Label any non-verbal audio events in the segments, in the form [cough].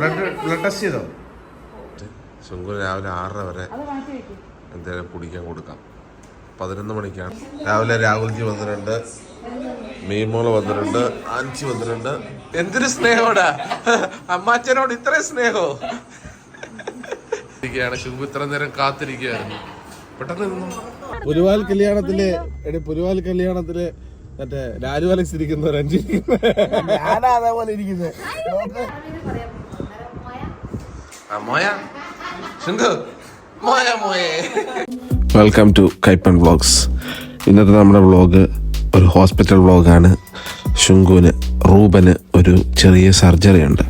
Blood blood test ചെയ്തോ? ശുങ്കുന് രാവിലെ ആറര വരെ എന്തെങ്കിലും കുടിക്കാൻ കൊടുക്കാം. പതിനൊന്ന് മണിക്കാണ്. രാവിലെ രാഹുൽജി വന്നിട്ടുണ്ട്. മീമോൾ വന്നിട്ടുണ്ട്. ആൻസി വന്നിട്ടുണ്ട്. എന്തൊരു സ്നേഹോടാ. അമ്മാച്ചനോട് ഇത്രയും സ്നേഹോ? ഇരിക്കുകയാണ്. ശുങ്കു ഇത്ര നേരം കാത്തിരിക്കുകയായിരുന്നു. പെട്ടെന്ന് പുരുവാൽ കല്യാണത്തിൽ എടി പുരുവാൽ കല്യാണത്തിൽ മറ്റേ രാജുവാലക്സ് ഇരിക്കുന്ന ഞാനാ അതേപോലെ ഇരിക്കുന്നത് മോയ? ശുങ്കു മോയ മോയെ. വെൽക്കം ടു കൈപ്പൻ വ്ളോഗ്സ് ഇന്നത്തെ നമ്മുടെ വ്ളോഗ് ഒരു ഹോസ്പിറ്റൽ വ്ളോഗാണ് ശുങ്കുവിന് റൂബന് ഒരു ചെറിയ സർജറി ഉണ്ട്.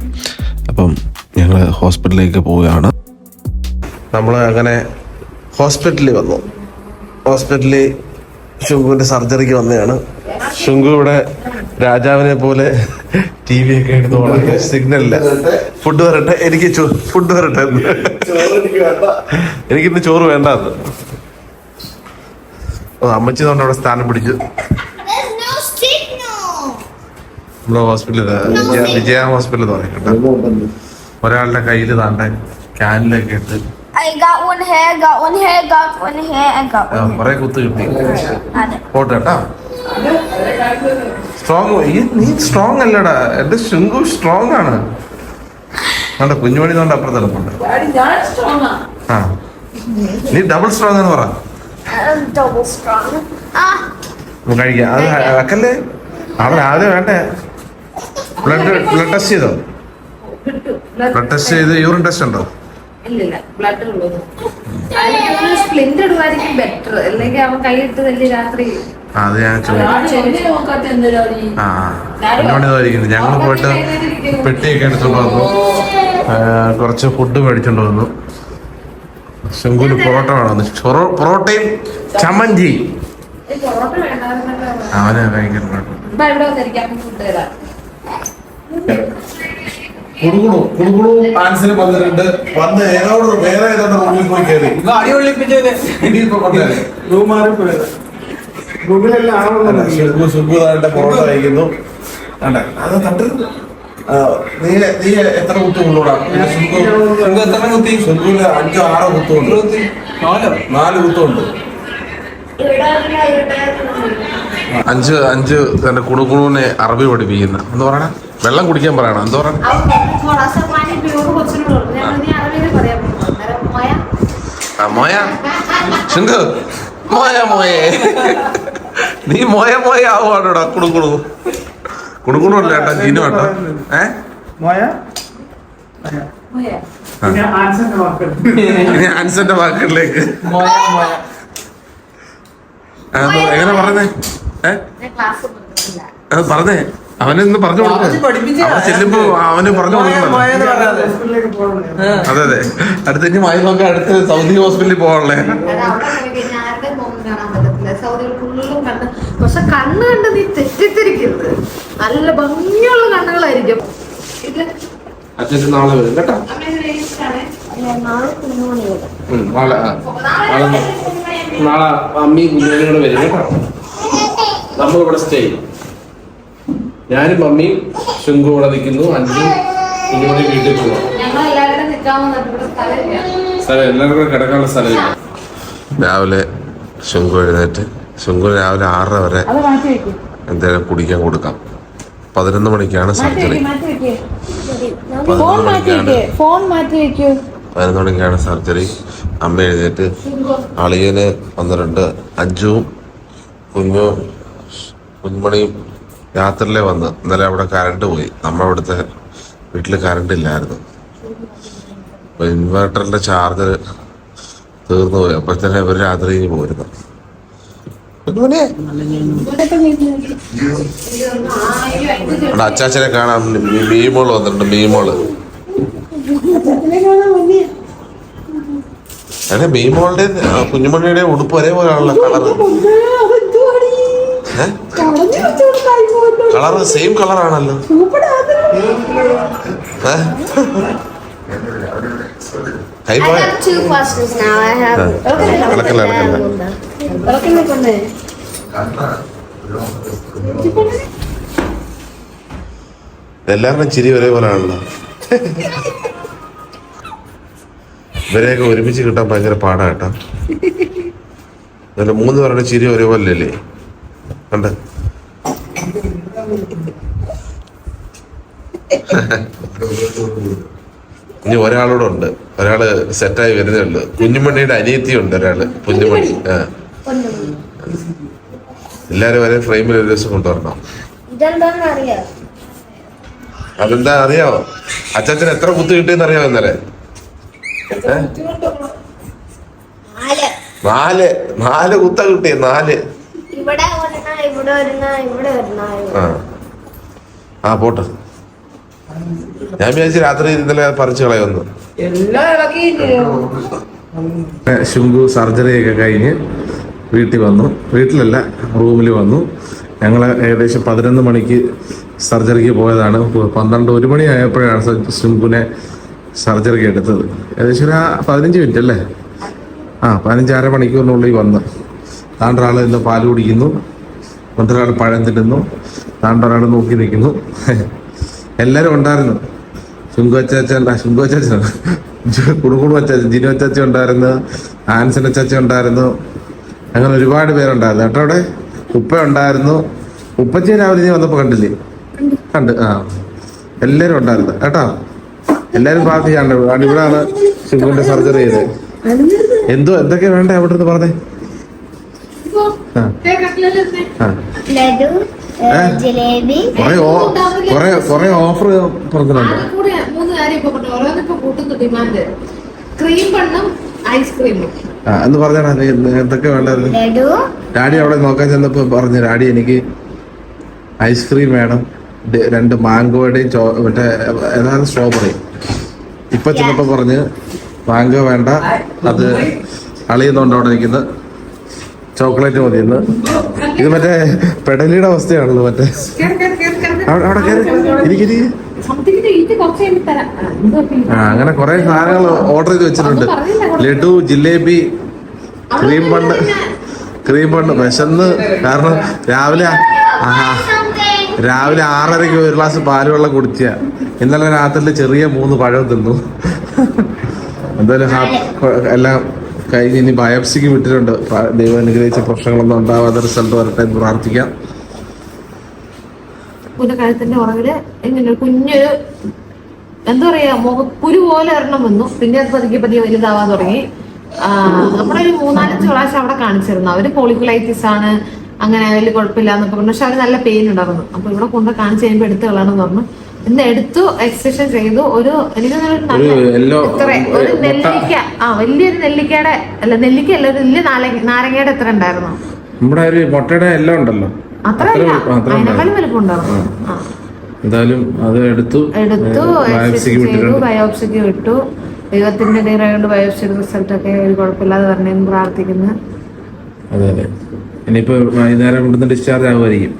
അപ്പം ഞങ്ങൾ ഹോസ്പിറ്റലിലേക്ക് പോവുകയാണ്. നമ്മൾ അങ്ങനെ ഹോസ്പിറ്റലിൽ വന്നു. ഹോസ്പിറ്റലിൽ ശുങ്കുവിന്റെ സർജറിക്ക് വന്നതാണ്. ശുങ്കു ഇവിടെ രാജാവിനെ പോലെ ടി വി ഒക്കെ എടുത്ത് വളരെ സിഗ്നലില്ല ഫുഡ് വരട്ടെ എനിക്ക് ഫുഡ് വരട്ടെ. എനിക്കിന്ന് ചോറ് വേണ്ട എന്ന് അമ്മച്ചി തോന്നെ അവിടെ സ്ഥാനം പിടിച്ചു. നമ്മുടെ ഹോസ്പിറ്റലിൽ വിജയ ഹോസ്പിറ്റലിൽ തുടങ്ങി ഒരാളുടെ കയ്യിൽ താണ്ട ക്യാനിലൊക്കെ ഇട്ട്. കൊറേ കുത്ത് കിട്ടി. പോട്ടെ കേട്ടാ. സ്ട്രോങ് നീ സ്ട്രോങ് അല്ലടാ. എന്റെ ശുങ്കു സ്ട്രോങ് ആണ്. കണ്ട കുഞ്ഞുമണി കൊണ്ട് അപ്പുറത്ത് കിടപ്പുണ്ട്. ആ. നീ ഡബിൾ സ്ട്രോങ് എന്ന് പറ. കഴിക്കാം. അത് അക്കല്ലേ അവൻ ആദ്യം വേണ്ടേ? ബ്ലഡ് ബ്ലഡ് ടെസ്റ്റ് ചെയ്തോ? ബ്ലഡ് ടെസ്റ്റ് ചെയ്ത് യൂറിൻ ടെസ്റ്റ് ഉണ്ടോ? ഇല്ലില്ല ബ്ലഡ് ഉള്ളത് അതിന് സ്പ്ലിന്റ് ഇടുവായിരിക്കും ബെറ്റർ അല്ലെങ്കിൽ അവൻ കൈയിട്ട് രാത്രി അത് ഞാൻ ചോദിച്ചു. ഞങ്ങൾ പോയിട്ട് പെട്ടിയൊക്കെ എടുത്തോണ്ട് വന്നു. ആ, കുറച്ച് ഫുഡ് മേടിച്ചോണ്ട് വന്നു. ശങ്കുന് പൊറോട്ട വേണമെന്ന് ചൊറോ- പൊറോട്ടയും ചമ്മഞ്ചി അവനെ ഭയങ്കര കുഴപ്പം. ഇപ്പൊ ഇവിടെ വന്നിരിക്കാം? ഫുഡ് തരാം കുടുകുണു കുടുകുണു ആൻസിന് വന്നിട്ടുണ്ട് വന്ന് ഏതോട് വേറെ ഏതോട് റൂമിൽ പോയി കയറി. അടി ഒളിപ്പിച്ചത് ഇനിയിപ്പോ കൊണ്ടുവരാം. റൂം മാറിപ്പോയത് റൂമിലെല്ലാം അല്ല, ശുഗു ശുഗു താണ്ട പൊറോട്ട കഴിക്കുന്നു. അത് തട്ട് ആ, നീ നീ എത്ര കുത്തു? കുത്തി? അഞ്ചോ ആറോ കുത്തുണ്ട് നാലോ? കുത്തുണ്ട് അഞ്ച് അഞ്ച് തന്റെ കുണുകുണുവിനെ അറബി പഠിപ്പിക്കുന്ന. എന്ന് പറയണ? വെള്ളം കുടിക്കാൻ പറയണം. എന്താ പറയണ? മോയ. ശുങ്കു മോയ മോയെ. നീ മോയ മോയ ആവുകയാണോടാ കുണുകുണു കുണുകുണു അല്ല ഏട്ടാ ജീനു ഏട്ടാ. ഏ? ഇനി ആൻസന്റെ വാക്കുകളിലേക്ക് മോയ മോയ. ആ, എങ്ങനെ പറഞ്ഞേ? ഏ? അത് പറഞ്ഞേ. അവനൊന്ന് പറഞ്ഞു അവന് കൊടുക്കേ പഠിപ്പിച്ചതാ. അവിടെ ചെല്ലുമ്പോ അവന് പറഞ്ഞു കൊടുക്കണം. മോയ എന്ന് പറഞ്ഞാൽ ഹോസ്പിറ്റലിലേക്ക് പോകണം അതെ അതെ. അടുത്ത ഇനി മായി നോക്കി അടുത്ത് സൗദി ഹോസ്പിറ്റലിൽ പോകാനുള്ളേ. അത് പക്ഷെ കണ്ണ് കണ്ട് നീ തെറ്റിദ്ധരിക്കരുത്. നല്ല ഭംഗിയുള്ള കണ്ണുകളായിരിക്കും. ഇത് അച്ഛൻ നാളെ വരും കേട്ടോ. അമ്മേന്റെ ഇഷ്ടമാണ് നാളെ കുഞ്ഞുമണി വരും. ഉം, നാളെ ആ. നാളെ നാളെ അമ്മി കുഞ്ഞുങ്ങളും കൂടെ വരും കേട്ടോ. നമ്മളിവിടെ സ്റ്റേ ചെയ്യും. ഞാനും മമ്മിയും ശുങ്കു ഇവിടെ നിൽക്കുന്നു അഞ്ചും ഇങ്ങോട്ട് വീട്ടിൽ പോവാം. സ്ഥലം എല്ലാവരും കിടക്കാനുള്ള സ്ഥലമില്ല. രാവിലെ ശുങ്കു എഴുന്നേറ്റ് ശുങ്കു രാവിലെ ആറര വരെ എന്തെങ്കിലും കുടിക്കാൻ കൊടുക്കാം. പതിനൊന്ന് മണിക്കാണ് സർജറി. പതിനൊന്ന് മണിക്കാണ്. സർജറി. അമ്മ എഴുന്നേറ്റ് അളിയന് വന്നിട്ടുണ്ട് അജുവും കുഞ്ഞു കുഞ്ഞുമണിയും രാത്രിയിലെ വന്ന്. ഇന്നലെ അവിടെ കറണ്ട് പോയി. നമ്മളവിടുത്തെ അവിടുത്തെ വീട്ടിൽ കറണ്ട് ഇല്ലായിരുന്നു. ഇൻവെർട്ടറിന്റെ ചാർജർ തീർന്നു പോയി. അപ്പോഴത്തേനെ ഇവർ രാത്രി അവിടെ അച്ചാച്ചനെ കാണാൻ മീമോൾ വന്നിട്ടുണ്ട് മീമോൾ അല്ലെ മീമോളുടെ കുഞ്ഞുമണിയുടെ ഉടുപ്പ് ഒരേപോലെയാണല്ലോ കളറ്. കളറ് സെയിം കളറാണല്ലോ. കൈ പോയ. ഇളക്കല്ല ഇളക്കല്ല ഇളക്കുന്ന കൊണ്ടേ എല്ലാവരുടെയും ചിരി ഒരേപോലെയാണല്ലോ ഇവരെയൊക്കെ ഒരുമിച്ച് കിട്ടാൻ ഭയങ്കര പാടാ കേട്ടോ. നല്ല മൂന്ന് പേരുടെ ചിരി ഒരുപോലെ അല്ലേ കണ്ട? ഇനി ഒരാളൂടെ ഉണ്ട്. ഒരാൾ സെറ്റായി വരുന്നേ ഉള്ളു. കുഞ്ഞുമണിയുടെ അനിയത്തി ഉണ്ട് ഒരാൾ കുഞ്ഞുമണി. ആ. എല്ലാരും ഒരേ ഫ്രെയിമിൽ ഒരു ദിവസം കൊണ്ടുവരണം. അറിയാം അതെന്താ അറിയാവോ? അച്ഛൻ എത്ര കുത്തു കിട്ടിയെന്ന് അറിയാവോ ഇന്നലെ? നാല്. നാല്. നാല് കുത്ത കിട്ടിയ? നാല്. ആ. പോട്ട്. ഞാൻ വിചാരിച്ചു രാത്രി ഇന്നലെ പറിച്ചു കളയൊന്നു ശുങ്കു സർജറി ഒക്കെ കഴിഞ്ഞ് വീട്ടിൽ വന്നു. വീട്ടിലല്ല റൂമിൽ വന്നു. ഞങ്ങൾ ഏകദേശം പതിനൊന്ന് മണിക്ക് സർജറിക്ക് പോയതാണ്. പന്ത്രണ്ട് ഒരു മണി ആയപ്പോഴാണ് സ- ശുങ്കുനെ സർജറിക്ക് എടുത്തത്. ഏകദേശം ഒരു പതിനഞ്ച് മിനിറ്റ് അല്ലേ? ആ പതിനഞ്ച് അര മണിക്കൂറിനുള്ളിൽ വന്ന്. താണ്ടൊരാൾ ഇന്ന് പാൽ കുടിക്കുന്നു. മറ്റൊരാൾ പഴം തിന്നുന്നു. താണ്ടൊരാൾ നോക്കി നിൽക്കുന്നു. എല്ലാവരും ഉണ്ടായിരുന്നു. ശുങ്കു അച്ചാച്ച ശുങ്കു അച്ചാച്ച കുടുകുടു അച്ചാച്ചൻ ജിനു അച്ചാച്ച ഉണ്ടായിരുന്നു. ആൻസൻ അച്ചാച്ച ഉണ്ടായിരുന്നു. അങ്ങനെ ഒരുപാട് പേരുണ്ടായിരുന്നു. കേട്ടോ അവിടെ? ഉപ്പ ഉണ്ടായിരുന്നു. ഉപ്പച്ചി രാവിലെ നീ വന്നപ്പോ കണ്ടില്ലേ? കണ്ട്. ആ. എല്ലാരും ഉണ്ടായിരുന്നു. കേട്ടോ? എല്ലാരും പ്രാർത്ഥിക്കാണ്ട്. കാരണം ഇവിടാണ് ശിവന്റെ സർജറി ചെയ്തത്. എന്തോ? എന്തൊക്കെ വേണ്ട അവിടെ നിന്ന് പറഞ്ഞേ കൊറേ ഓ- കൊറേ കൊറേ ഓഫർ പറഞ്ഞിട്ടുണ്ട്. ക്രീം ബണ്ണും ആ എന്ന് പറഞ്ഞാ നീ എന്തൊക്കെ വേണ്ടായിരുന്നു ഡാഡി അവിടെ നോക്കാൻ ചെന്നപ്പോ പറഞ്ഞു ഡാഡി എനിക്ക് ഐസ്ക്രീം വേണം. രണ്ട് മാംഗോയുടെയും ചോ മറ്റേ ഏതാണ്? സ്ട്രോബെറി. ഇപ്പൊ ചെന്നപ്പോ പറഞ്ഞ് മാംഗോ വേണ്ട അത് അളിയുന്നുണ്ട് അവിടെ നിൽക്കുന്നത് ചോക്ലേറ്റ് മതി ഇന്ന്. ഇത് മറ്റേ പെടലിയുടെ അവസ്ഥയാണല്ലോ മറ്റേ. അവിടെ ഇരിക്കരി അങ്ങനെ കുറെ സാധനങ്ങൾ ഓർഡർ ചെയ്ത് വെച്ചിട്ടുണ്ട്. Laddu jalebi cream bun cream bun വിശന്ന്. കാരണം രാവിലെ ആ രാവിലെ ആറരയ്ക്ക് ഒരു ഗ്ലാസ് പാൽ വെള്ളം കുടിച്ച. ഇന്നലെ രാത്രി ചെറിയ മൂന്ന് പഴം തിന്നു. എന്തായാലും എല്ലാം കഴിഞ്ഞ് ഇനി ബയോപ്സിക്ക് വിട്ടിട്ടുണ്ട്. ദൈവം അനുഗ്രഹിച്ച പ്രശ്നങ്ങളൊന്നും ഉണ്ടാവാതെ റിസൾട്ട് വരട്ടെ എന്ന് പ്രാർത്ഥിക്കാം. കുഞ്ഞു കഴുത്തിന്റെ പുറകിൽ എങ്ങനെ കുഞ്ഞൊരു എന്താ പറയാ മുഖക്കുരു പോലെ ഒരെണ്ണം വന്നു. പിന്നെ അത് പതുക്കെ പതിയെ വലുതാവാൻ തുടങ്ങി. നമ്മളൊരു മൂന്നാലഞ്ച് പ്രാവശ്യം അവിടെ കാണിച്ചിരുന്നു. അവർ പോളിക്കുലൈറ്റിസ് ആണ്. അങ്ങനെ വലിയ കുഴപ്പമില്ല എന്നൊക്കെ പറഞ്ഞു. പക്ഷെ അവർ നല്ല പെയിൻ ഉണ്ടായിരുന്നു. അപ്പൊ ഇവിടെ കൊണ്ട് കാണിച്ച് കഴിയുമ്പോൾ എടുത്ത് കളയണമെന്ന് പറഞ്ഞു. ഇന്ന് എടുത്തു എക്സ്പ്രഷൻ ചെയ്തു. ഒരു എനിക്ക് ഒരു നല്ല ഒരു ഒരു ഒരു നെല്ലിക്ക. ആ വലിയൊരു നെല്ലിക്കയുടെ അല്ല നെല്ലിക്ക അല്ല ഒരു വലിയ നാരങ്ങ നാരങ്ങയുടെ എത്ര ഉണ്ടായിരുന്നു? നമ്മുടെ ഒരു മുട്ടയുടെ എല്ലാം ഉണ്ടല്ലോ. എന്തായാലും അത് എടുത്തു എടുത്തു ബയോപ്സിക്ക് ചെയ്തു വിട്ടിട്ടുണ്ട്. ബയോപ്സിക്ക് വിട്ടു. ദൈവത്തിന്റെ കൊണ്ട് ബയോപ്സി റിസൾട്ട് ഒക്കെ ഒരു കുഴപ്പമില്ലാതെ വരണമെന്ന് പ്രാർത്ഥിക്കുന്നു. അതെ അതെ. ഇനിയിപ്പോ വൈകുന്നേരം ഇവിടുന്ന് ഡിസ്ചാർജ് ആവുമായിരിക്കും.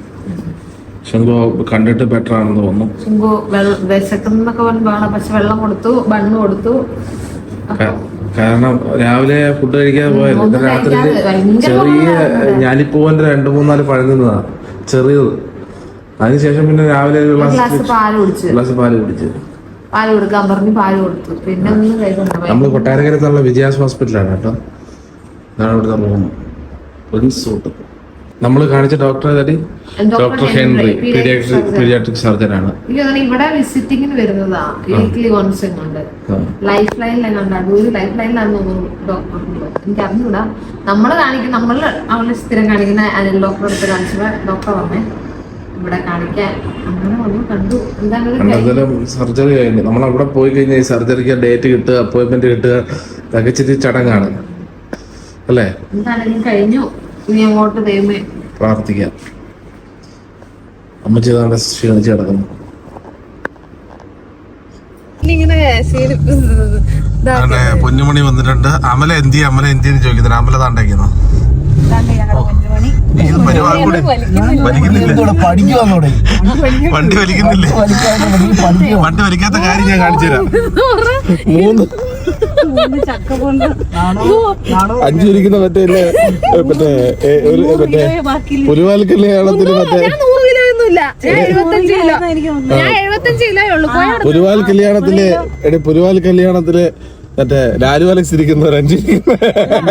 ശംഖു കണ്ടിട്ട് ബെറ്റർ ആണെന്ന് തോന്നുന്നു. ശുങ്കു വിശക്കുന്നൊക്കെ പറഞ്ഞു പക്ഷെ വെള്ളം കൊടുത്തു ബണ്ണ് കൊടുത്തു. കാരണം രാവിലെ ഫുഡ് കഴിക്കാതെ പോയത് രാത്രി ചെറിയ. ഞാലിപ്പൂവന്റെ രണ്ടു മൂന്നാൽ പഴം നിന്നതാ ചെറിയത്. അതിനുശേഷം പിന്നെ രാവിലെ ഒരു ഗ്ലാസ് പാൽ കുടിച്ചു. ഗ്ലാസ് പാൽ കുടിച്ചു. പാൽ കൊടുക്കാൻ പറഞ്ഞു പാൽ കൊടുത്തു. പിന്നെ ഒന്നും കഴിക്കണ്ട. നമ്മൾ കൊട്ടാരക്കരത്തുള്ള വിജയാസ് ഹോസ്പിറ്റലാണ് കേട്ടോ. അതാണ് ഇവിടുത്തെ റൂം. റിസോർട്ട് നമ്മൾ കാണിച്ച doctor doctor Henry paediatric surgeon. ആണ് ഇവിടെ വിസിറ്റിങ്ങിന് വരുന്നതാ. വീക്ക്ലി വൺസ് എങ്ങാണ്ട്. ലൈഫ് ലൈൻ എങ്ങാണ്ട് അടൂര് ലൈഫ് ഡോക്ടർ എനിക്ക് അറിഞ്ഞൂടാ. നമ്മൾ കാണിക്കുന്ന നമ്മൾ അവൾ സ്ഥിരം കാണിക്കുന്ന ഡോക്ടറെ അടുത്ത് ഡോക്ടർ പറഞ്ഞേ. ഇവിടെ കാണിക്കാൻ. സർജറി കഴിഞ്ഞു? നമ്മൾ അവിടെ പോയി കഴിഞ്ഞാൽ സർജറിക്ക് ഡേറ്റ് കിട്ടുക അപ്പോയിന്റ്മെന്റ് കിട്ടുക ഇതൊക്കെ ചടങ്ങാണ്. അല്ലേ? കഴിഞ്ഞു. ഇനി അങ്ങോട്ട് ദൈവമേ. പ്രാർത്ഥിക്കാം. അമ്മച്ചി താണ്ടെ ക്ഷീണിച്ച് കിടക്കുന്നു. ഇങ്ങനെ പൊന്നുമണി വന്നിട്ടുണ്ട്. അമല എന്തി അമല എന്തി ചോദിക്കുന്നത് അമല താണ്ടേക്കുന്നു വണ്ടി വലിക്കുന്നില്ലേ? വണ്ടി വലിക്കാത്ത കാര്യം ഞാൻ കാണിച്ചു തരാം. മൂന്ന് അഞ്ചു മറ്റേ മറ്റേ ഒരു മറ്റേ പുലിവാൽ കല്യാണത്തിന് മറ്റേ? പുരുവാൽ കല്യാണത്തിൽ എടി പുരുവാൽ കല്യാണത്തിൽ മറ്റേ ലാലു അലക്സ് ഇരിക്കുന്നവർ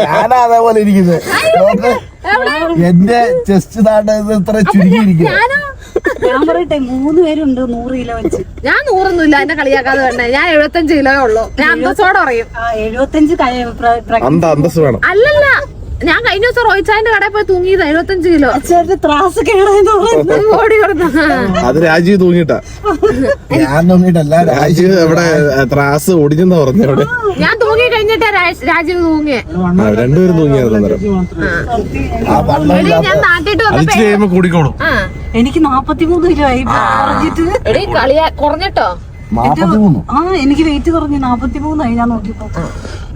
ഞാനാ അതേപോലെ ഇരിക്കുന്നത് എന്റെ ചെസ്റ്റ് താണ്ട ഇത്ര ചുരുങ്ങിയിരിക്കുക ഞാൻ പറയട്ടെ മൂന്ന് പേരുണ്ട് നൂറ് കിലോ വെച്ച്. ഞാൻ നൂറൊന്നുമില്ല എന്നെ കളിയാക്കാതെ വേണ്ട. ഞാൻ എഴുപത്തഞ്ച് കിലോയേ ഉള്ളൂ. ഞാൻ അന്തസ്സോടെ പറയും. ആ എഴുപത്തഞ്ച് കഴി- പ്ര- പ്ര- അന്ത അന്തസ് വേണം. അല്ലല്ല ഞാൻ കഴിഞ്ഞ ദിവസം റോയിച്ചാന്റെ കടയിൽ പോയി തൂങ്ങിയത് എഴുപത്തഞ്ച് കിലോ. അച്ഛന്റെ ത്രാസ് കേടാന്ന് പറയുന്നത് ഓടി കിടന്നു. അത് രാജീവ് തൂങ്ങിട്ടാ ഞാൻ രാജീവ് എവിടെ ത്രാസ് ഒടിഞ്ഞെന്നാ പറഞ്ഞു അവിടെ ഞാൻ തൂങ്ങി കഴിഞ്ഞിട്ടാ രാജ്- രാജീവ് തൂങ്ങിയേ. ആ, രണ്ടുപേരും തൂങ്ങിയായിരുന്നു അന്നേരം. ആ. ഞാൻ നാട്ടിട്ട് അത് വന്നപ്പോ ഇച്ചിരി കഴിയുമ്പോ കൂടിക്കോളും. ആ. എനിക്ക് നാപ്പത്തിമൂന്ന് കിലോ ആയി കുറഞ്ഞിട്ട് എടി കളിയാ കുറഞ്ഞിട്ടോ? നാപ്പത്തിമൂന്ന്. ആ എനിക്ക് വെയിറ്റ് കുറഞ്ഞു നാപ്പത്തിമൂന്നായി ഞാൻ നോക്കിയപ്പോ.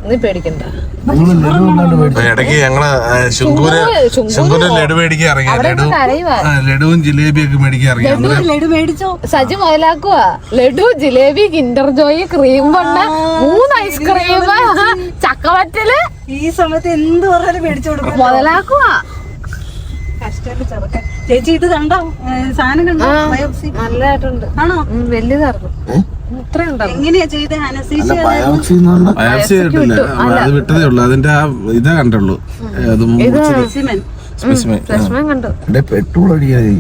നീ പേടിക്കണ്ട. നിങ്ങൾ ലഡു കൊണ്ടാണ്ട് മേടിച്ചു? ഇടയ്ക്ക് ഞങ്ങൾ ആ, ശുങ്കൂര് ശുങ്കൂര് ശുങ്കൂര് ലഡു മേടിക്കാൻ ഇറങ്ങി അവിടെ ലഡു ഇരുന്ന് കരയുവാ. ആ, ലഡുവും ജിലേബിയൊക്കെ മേടിക്കാൻ ലഡു മേടിച്ചോ? Saji മുതലാക്കുക laddu jalebi Kinder Joy cream bun മൂന്ന് ഐസ്ക്രീം ചക്കവറ്റൽ. ഈ സമയത്ത് എന്ത് പറഞ്ഞാലും മേടിച്ചു കൊടുക്കും മുതലാക്കുക ചെറുക്കൻ. ചേച്ചി ഇത് കണ്ടോ? സാധനം കണ്ടോ? ബയോപ്സി. നല്ലതായിട്ടുണ്ട്. ആണോ? വിട്ടതേ ഉള്ളൂ. അതിന്റെ ആ ഇതേ കണ്ടുള്ളൂ. പെട്രോൾ അടിക്കാതെ.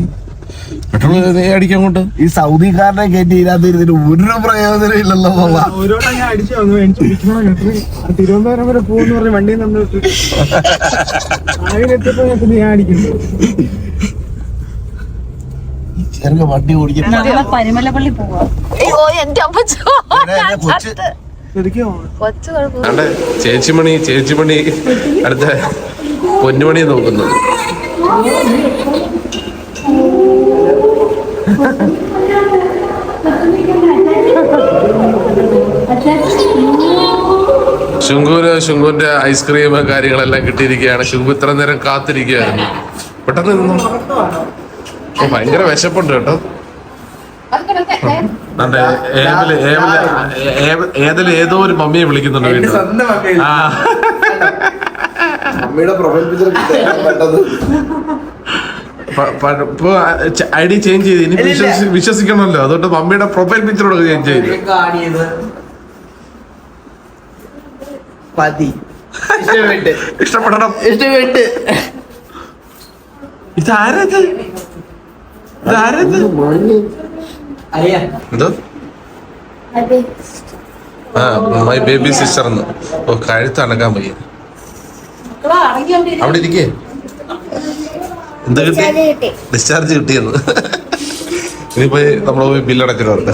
പെട്രോൾ അടിക്കാൻ കൊണ്ട് ഈ സൗദിക്കാരനെ കയറ്റി ഇതിനകത്ത് ഇരുന്നിട്ട് ഒരു പ്രയോജനം ഇല്ലല്ലോ തിരുവനന്തപുരം വരെ പോകുന്ന നോക്കുന്നത് [laughs] ഞാൻ അടിക്കുന്നു. ചെറുക്ക വണ്ടി ഓടിക്കാൻ പരിമലപ്പള്ളി പോവാ. അയ്യോ എന്റെ ചേച്ചിമണി ചേച്ചിമണി അടുത്ത പൊന്നുമണി നോക്കുന്നു. ശുങ്കൂര് ശുങ്കുവിന്റെ ഐസ്ക്രീം കാര്യങ്ങളെല്ലാം കിട്ടിയിരിക്കുകയാണ്. ശുങ്കു ഇത്ര നേരം കാത്തിരിക്കുകയായിരുന്നു. പെട്ടെന്ന് നിന്നു? ഭയങ്കര വിശപ്പുണ്ട് കേട്ടോ. ഏതിൽ ഏതോ ഒരു മമ്മിയെ വിളിക്കുന്നുണ്ട് വീട്ടിൽ ആ. അമ്മയുടെ profile picture I D change ചെയ്ത്. ഇനി വിശ്വസി- വിശ്വസിക്കണമല്ലോ. അതുകൊണ്ട് മമ്മിയുടെ പ്രൊഫൈൽ പിക്ചറോട് ചേഞ്ച് ചെയ്തു. ഇഷ്ടപ്പെടണം. ഇഷ്ടപ്പെട്ട്. ഇതാരത്? എന്തോ? ആ മൈ ബേബി സിസ്റ്റർ എന്ന്. ഓ കഴുത്ത് അണക്കാൻ വയ്യ. അവിടെ ഇരിക്കേ. എന്ത് കിട്ടി? ഡിസ്ചാർജ് കിട്ടിയെന്ന് ഇനിയിപ്പോ നമ്മൾ പോയി ബില്ലടക്കുന്നവർക്ക്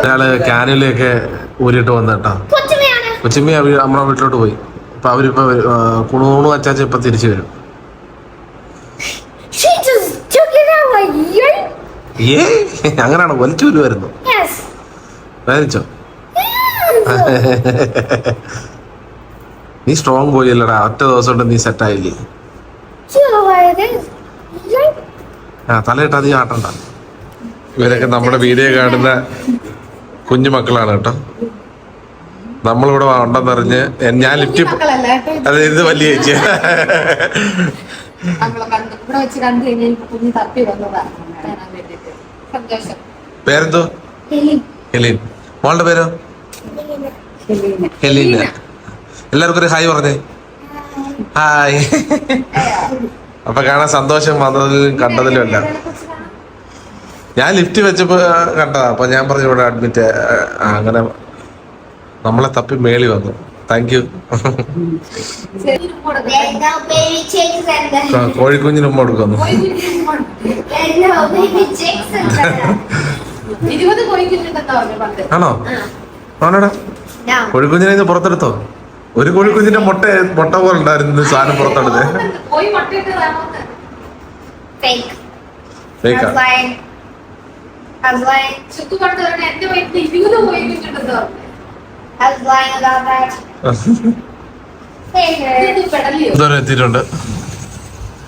ഒരാൾ കാനിലൊക്കെ ഊരിട്ട് വന്നേട്ടാ. കൊച്ചുമ്മ നമ്മളെ വീട്ടിലോട്ട് പോയി. അപ്പൊ അവരിപ്പോ കുണുണു അച്ചാച്ച ഇപ്പൊ തിരിച്ചു വരും. ഏ? അങ്ങനെയാണോ വലിച്ചു വരുമായിരുന്നു. വേദിച്ചോ നീ സ്ട്രോങ് ബോയ് അല്ലടാ. ഒറ്റ ദിവസം കൊണ്ട് നീ സെറ്റ് ആയില്ലേ? She look like this. Yoink. ആ തലയിട്ട് അധികം ആട്ടണ്ട. ഇവരൊക്കെ നമ്മുടെ വീഡിയോ കാണുന്ന കുഞ്ഞു മക്കളാണ് കേട്ടോ. നമ്മളിവിടെ ഉണ്ടെന്നറിഞ്ഞ് ഞാൻ ലിഫ്റ്റ് അതെ ഇത് വലിയ ചേച്ചി. ഇവിടെ വെച്ച് കണ്ടു കഴിഞ്ഞാൽ കുഞ്ഞ് തപ്പി പേരെന്തോ. ഹെലീൻ. മോളുടെ പേരോ? ഹെലീന. എല്ലാവർക്കും ഒരു ഹായ് പറഞ്ഞേ. ഹായ്. അപ്പൊ കാണാൻ സന്തോഷം വന്നതിലും കണ്ടതിലും അല്ല ഞാൻ ലിഫ്റ്റ് വെച്ചപ്പോ കണ്ടതാ. അപ്പൊ ഞാൻ പറഞ്ഞു ഇവിടെ അഡ്മിറ്റ് അങ്ങനെ നമ്മളെ തപ്പി മേളി വന്നു. Thank you. [laughs] കോഴിക്കുഞ്ഞിന് ഉമ്മ കൊടുക്കുന്നു. ആണോ? ആണോടാ. കോഴിക്കുഞ്ഞിനെ ഇന്ന് പുറത്തെടുത്തോ? ഒരു കോഴിക്കുഞ്ഞിന്റെ മുട്ട മുട്ട പോലെ ഉണ്ടായിരുന്നു സാധനം പുറത്തെടുത്ത്. ഫേക്കാ was lying. എന്റെ വയറ്റിൽ ഇരുപത് I was lying about that. ഇതുവരെ എത്തിയിട്ടുണ്ട്.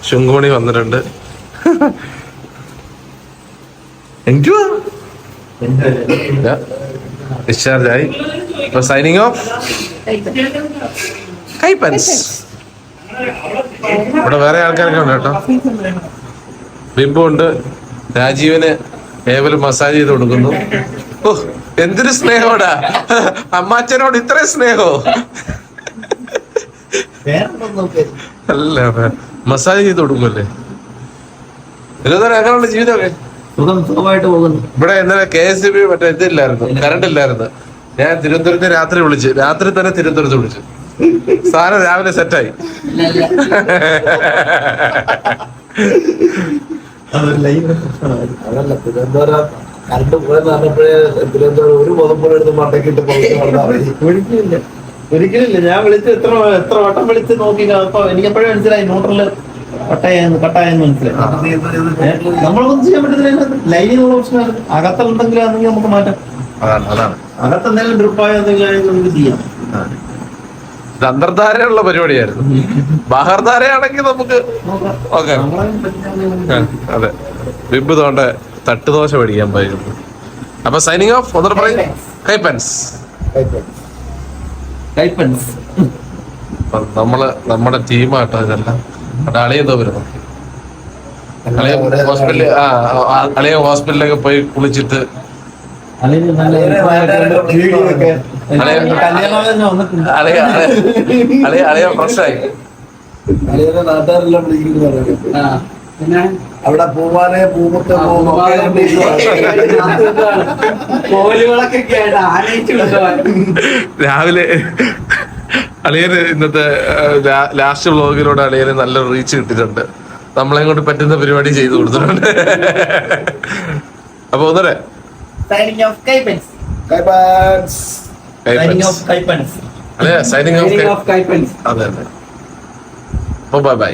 ശുങ്കോണി വന്നിട്ടുണ്ട്. ഡിസ്ചാർജ് ആയി ഇപ്പൊ സൈനിങ് ഓഫ് കൈപ്പൻസ് ഇവിടെ വേറെ ആൾക്കാരൊക്കെ ഉണ്ട് കേട്ടോ. ബിംബു ഉണ്ട് രാജീവിന് ഏവലും മസാജ് ചെയ്ത് കൊടുക്കുന്നു. ഓ. എന്തൊരു സ്നേഹോടാ? അമ്മാച്ചനോട് ഇത്രയും സ്നേഹോ? അല്ല മസാജ് ചെയ്ത് കൊടുക്കുമല്ലേ? അങ്ങനെയുള്ള ജീവിതമൊക്കെ? ഇവിടെ ഇന്നലെ കെ എസ് ബി മറ്റേ ഇതില്ലായിരുന്നു കറണ്ട് ഇല്ലായിരുന്നു. ഞാൻ തിരുവനന്തപുരത്ത് രാത്രി വിളിച്ച് രാത്രി തന്നെ തിരുവനന്തപുരത്ത് വിളിച്ചു. സാധനം രാവിലെ സെറ്റായി അതല്ല തിരുവനന്തപുരം കറണ്ട് പോയെന്ന് പറഞ്ഞപ്പോഴേ തിരുവനന്തപുരം ഒരു ബോധം പോലെ എടുത്ത് മണ്ടക്കിട്ട് ഒരിക്കലില്ല. ഒരിക്കലില്ല. ഞാൻ വിളിച്ച് എത്ര എത്ര വട്ടം വിളിച്ച് നോക്കി അപ്പൊ എനിക്ക് എപ്പോഴും മനസ്സിലായി മോട്ടറിൽ കട്ടായെന്ന് കട്ടായെന്ന് മനസ്സിലായി. നമ്മളൊന്നും ചെയ്യാൻ പറ്റത്തില്ല. ലൈനിൽ ഉള്ള ഓപ്ഷൻ അകത്തുണ്ടെങ്കിലും ആണെങ്കിൽ നമുക്ക് മാറ്റാം. അകത്ത് എന്തെങ്കിലും ഡ്രിപ്പായോ എന്തെങ്കിലും നമുക്ക് ചെയ്യാം. ഇത് അന്തർധാരയുള്ള പരിപാടിയായിരുന്നു. ബഹർധാരയാണെങ്കിൽ നമുക്ക് ഓക്കെ. അതെ. ബിബ് തോണ്ട തട്ടുദോശ പഠിക്കാൻ പോയിരുന്നു അപ്പൊ സൈനിങ് ഓഫ് ഒന്നുകൂടെ പറയും. കൈപ്പൻസ് നമ്മൾ നമ്മുടെ ടീമാട്ടോ ഇതെല്ലാം. അളിയെന്തോ വരുന്നു. അളിയ ഹോസ്പിറ്റലിൽ ആ അളിയ ഹോസ്പിറ്റലിലൊക്കെ പോയി കുളിച്ചിട്ട് അളിയ- ഫ്രഷായി നാട്ടുകാരെല്ലാം വിളിക്കുന്നത് ആ. പിന്നെ? അവിടെ പൂവാനെ പൂമുത്ത രാവിലെ അളിയന് ഇന്നത്തെ ലാസ്റ്റ് ബ്ലോഗിലൂടെ അളിയന് നല്ല റീച്ച് കിട്ടിയിട്ടുണ്ട്. നമ്മളെ കൊണ്ട് പറ്റുന്ന പരിപാടി ചെയ്തു കൊടുത്തിട്ടുണ്ട്. അപ്പൊ ഒന്നരെ സൈനിങ് ഓഫ് സൈനിങ് അതെ അതെ. അപ്പൊ ബൈ ബൈ